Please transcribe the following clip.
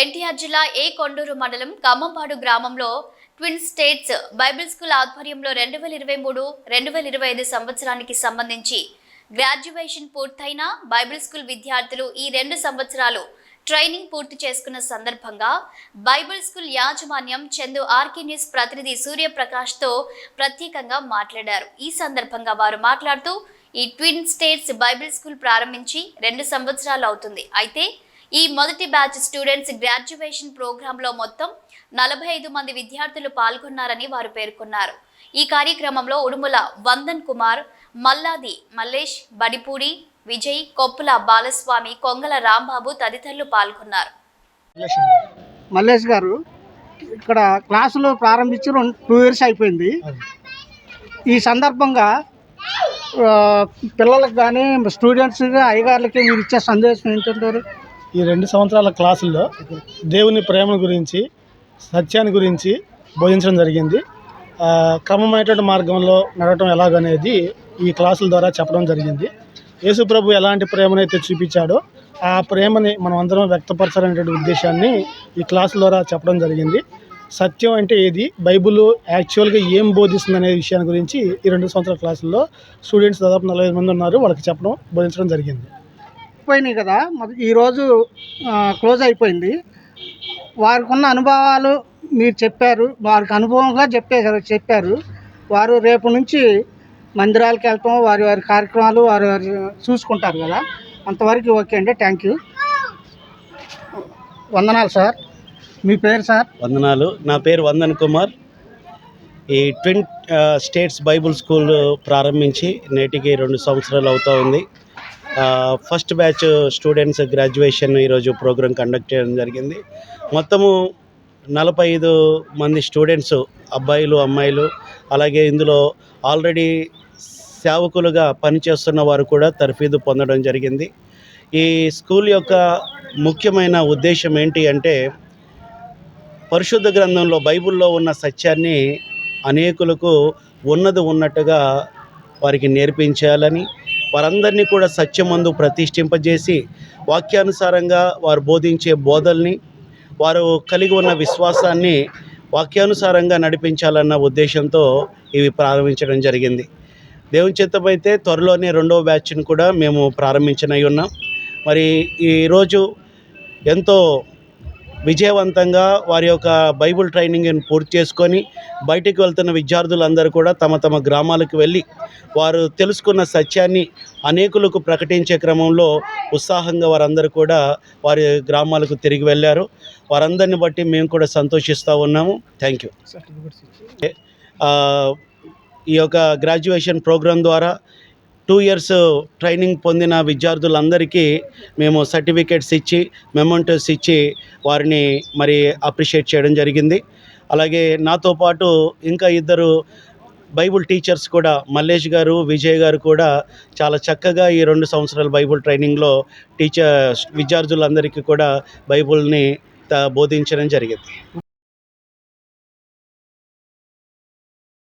ఎన్టీఆర్ జిల్లా ఏ కొండూరు మండలం ఖమ్మంపాడు గ్రామంలో ట్విన్ స్టేట్స్ బైబిల్ స్కూల్ ఆధ్వర్యంలో రెండు వేల ఇరవై మూడు రెండు వేల ఇరవై ఐదు సంవత్సరానికి సంబంధించి గ్రాడ్యుయేషన్ పూర్తయిన బైబిల్ స్కూల్ విద్యార్థులు ఈ రెండు సంవత్సరాలు ట్రైనింగ్ పూర్తి చేసుకున్న సందర్భంగా బైబిల్ స్కూల్ యాజమాన్యం చందు ఆర్కే న్యూస్ ప్రతినిధి సూర్యప్రకాష్తో ప్రత్యేకంగా మాట్లాడారు. ఈ సందర్భంగా వారు మాట్లాడుతూ ఈ ట్విన్ స్టేట్స్ బైబిల్ స్కూల్ ప్రారంభించి రెండు సంవత్సరాలు అవుతుంది. అయితే ఈ మొదటి బ్యాచ్ స్టూడెంట్స్ గ్రాడ్యుయేషన్ ప్రోగ్రాంలో మొత్తం నలభై ఐదు మంది విద్యార్థులు పాల్గొన్నారని వారు పేర్కొన్నారు. ఈ కార్యక్రమంలో ఉడుముల వందన్ కుమార్ మల్లాది మల్లేష్ బడిపూడి విజయ్ కొప్పుల బాలస్వామి కొంగల రాంబాబు తదితరులు పాల్గొన్నారు. మల్లేష్ గారు ఇక్కడ క్లాసులు ప్రారంభించి టూ ఇయర్స్ అయిపోయింది. ఈ సందర్భంగా పిల్లలకు కానీ స్టూడెంట్స్ అయ్యగారులకి మీరు ఇచ్చే సందేశం ఏంటంటారు? ఈ రెండు సంవత్సరాల క్లాసుల్లో దేవుని ప్రేమ గురించి సత్యాన్ని గురించి బోధించడం జరిగింది. క్రమమైనటువంటి మార్గంలో నడవటం ఎలాగనేది ఈ క్లాసుల ద్వారా చెప్పడం జరిగింది. యేసు ప్రభు ఎలాంటి ప్రేమనైతే చూపించాడో ఆ ప్రేమని మనం అందరం వ్యక్తపరచాలనేటువంటి ఉద్దేశాన్ని ఈ క్లాసుల ద్వారా చెప్పడం జరిగింది. సత్యం అంటే ఏది? బైబుల్ యాక్చువల్గా ఏం బోధిస్తుంది అనే విషయాన్ని గురించి ఈ రెండు సంవత్సరాల క్లాసుల్లో స్టూడెంట్స్ దాదాపు నలభై మంది ఉన్నారు వాళ్ళకి చెప్పడం బోధించడం జరిగింది. అయిపోయినాయి కదా ఈరోజు క్లోజ్ అయిపోయింది. వారికి ఉన్న అనుభవాలు మీరు చెప్పారు వారికి అనుభవంగా చెప్పే చెప్పారు. వారు రేపు నుంచి మందిరాలకు వెళ్తాం వారి వారి కార్యక్రమాలు వారు వారి చూసుకుంటారు కదా. అంతవరకు ఓకే అండి థ్యాంక్ యూ. వందనాలు సార్. మీ పేరు సార్? వందనాలు. నా పేరు వందన్ కుమార్. ఈ ట్విన్ స్టేట్స్ బైబుల్ స్కూల్ ప్రారంభించి నేటికి రెండు సంవత్సరాలు అవుతూ ఉంది. ఫస్ట్ బ్యాచ్ స్టూడెంట్స్ గ్రాడ్యుయేషన్ ఈరోజు ప్రోగ్రాం కండక్ట్ చేయడం జరిగింది. మొత్తము నలభై ఐదు మంది స్టూడెంట్స్ అబ్బాయిలు అమ్మాయిలు అలాగే ఇందులో ఆల్రెడీ సేవకులుగా పనిచేస్తున్న వారు కూడా తర్ఫీదు పొందడం జరిగింది. ఈ స్కూల్ యొక్క ముఖ్యమైన ఉద్దేశం ఏంటి అంటే పరిశుద్ధ గ్రంథంలో బైబిల్లో ఉన్న సత్యాన్ని అనేకులకు ఉన్నది ఉన్నట్టుగా వారికి నేర్పించాలని వారందరినీ కూడా సత్యమందు ప్రతిష్ఠింపజేసి వాక్యానుసారంగా వారు బోధించే బోధల్ని వారు కలిగి ఉన్న విశ్వాసాన్ని వాక్యానుసారంగా నడిపించాలన్న ఉద్దేశంతో ఇవి ప్రారంభించడం జరిగింది. దేవుని చిత్తమైతే త్వరలోనే రెండవ బ్యాచ్ని కూడా మేము ప్రారంభించనై ఉన్నాం. మరి ఈరోజు ఎంతో విజయవంతంగా వారి యొక్క బైబుల్ ట్రైనింగ్ని పూర్తి చేసుకొని బయటికి వెళ్తున్న విద్యార్థులందరూ కూడా తమ తమ గ్రామాలకు వెళ్ళి వారు తెలుసుకున్న సత్యాన్ని అనేకులకు ప్రకటించే క్రమంలో ఉత్సాహంగా వారందరూ కూడా వారి గ్రామాలకు తిరిగి వెళ్ళారు. వారందరిని బట్టి మేము కూడా సంతోషిస్తూ ఉన్నాము. Thank you. ఈ యొక్క గ్రాడ్యుయేషన్ ప్రోగ్రాం ద్వారా టూ ఇయర్స్ ట్రైనింగ్ పొందిన విద్యార్థులందరికీ మేము సర్టిఫికేట్స్ ఇచ్చి మెమెంటోస్ ఇచ్చి వారిని మరి అప్రిషియేట్ చేయడం జరిగింది. అలాగే నాతో పాటు ఇంకా ఇద్దరు బైబుల్ టీచర్స్ కూడా మల్లేష్ గారు విజయ్ గారు కూడా చాలా చక్కగా ఈ రెండు సంవత్సరాల బైబుల్ ట్రైనింగ్లో టీచర్ విద్యార్థులందరికీ కూడా బైబుల్ని బోధించడం జరిగింది.